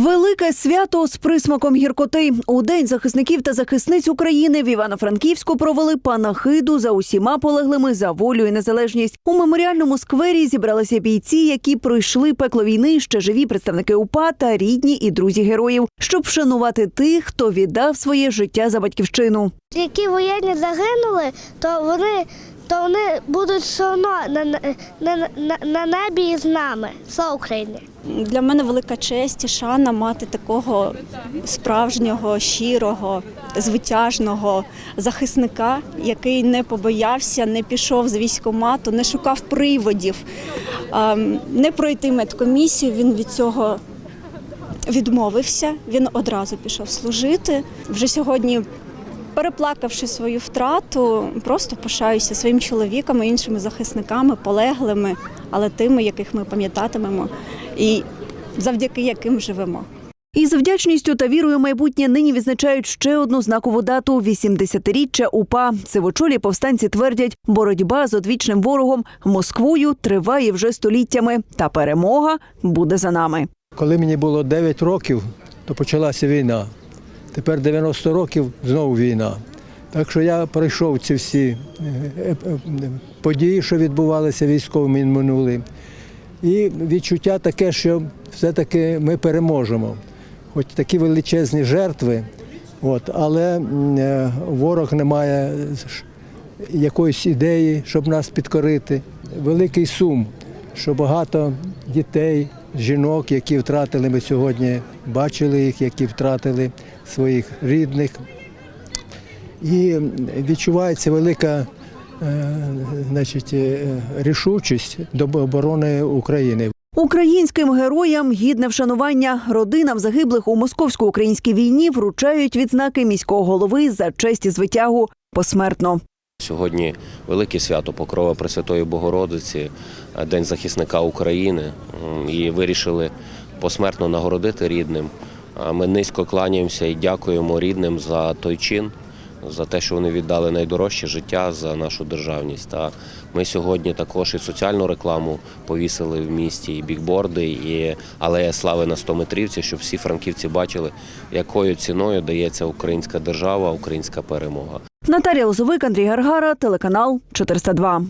Велике свято з присмаком гіркоти. У день захисників та захисниць України в Івано-Франківську провели панахиду за усіма полеглими за волю і незалежність. У меморіальному сквері зібралися бійці, які пройшли пекло війни, ще живі представники УПА та рідні і друзі героїв, щоб вшанувати тих, хто віддав своє життя за батьківщину. Які воєнні загинули, то вони, то вони будуть все одно на, на, на, на, небі з нами. Слава Україні! Для мене велика честь і шана мати такого справжнього, щирого, звитяжного захисника, який не побоявся, не пішов з військкомату, не шукав приводів, ем, не пройти медкомісію. Він від цього відмовився. Він одразу пішов служити. Вже сьогодні. Переплакавши свою втрату, просто пишаюся своїм чоловіком і іншими захисниками, полеглими, але тими, яких ми пам'ятатимемо, і завдяки яким живемо. Із вдячністю та вірою в майбутнє нині відзначають ще одну знакову дату – 80-річчя УПА. Сивочолі повстанці твердять, боротьба з одвічним ворогом Москвою триває вже століттями, та перемога буде за нами. Коли мені було 9 років, то почалася війна. Тепер 90 років знову війна. Так що я пройшов ці всі е, е, е, події, що відбувалися військовими минули. І відчуття таке, що все-таки ми переможемо. Хоч такі величезні жертви, от, але ворог не має якоїсь ідеї, щоб нас підкорити. Великий сум, що багато дітей, жінок, які втратили, ми сьогодні бачили їх, які втратили своїх рідних. І відчувається велика е, значить, е, рішучість до оборони України. Українським героям гідне вшанування родинам загиблих у московсько-українській війні вручають відзнаки міського голови за честь і звитягу посмертно. Сьогодні велике свято Покрова Пресвятої Богородиці, е, День захисника України. І вирішили посмертно нагородити рідним. Ми низько кланяємося і дякуємо рідним за той чин, за те, що вони віддали найдорожче життя за нашу державність. Та ми сьогодні також і соціальну рекламу повісили в місті, і бікборди, і алея слави на 100 метрівці, щоб всі франківці бачили, якою ціною дається українська держава, українська перемога. Наталія Лозовик, Андрій Гаргара, телеканал 402.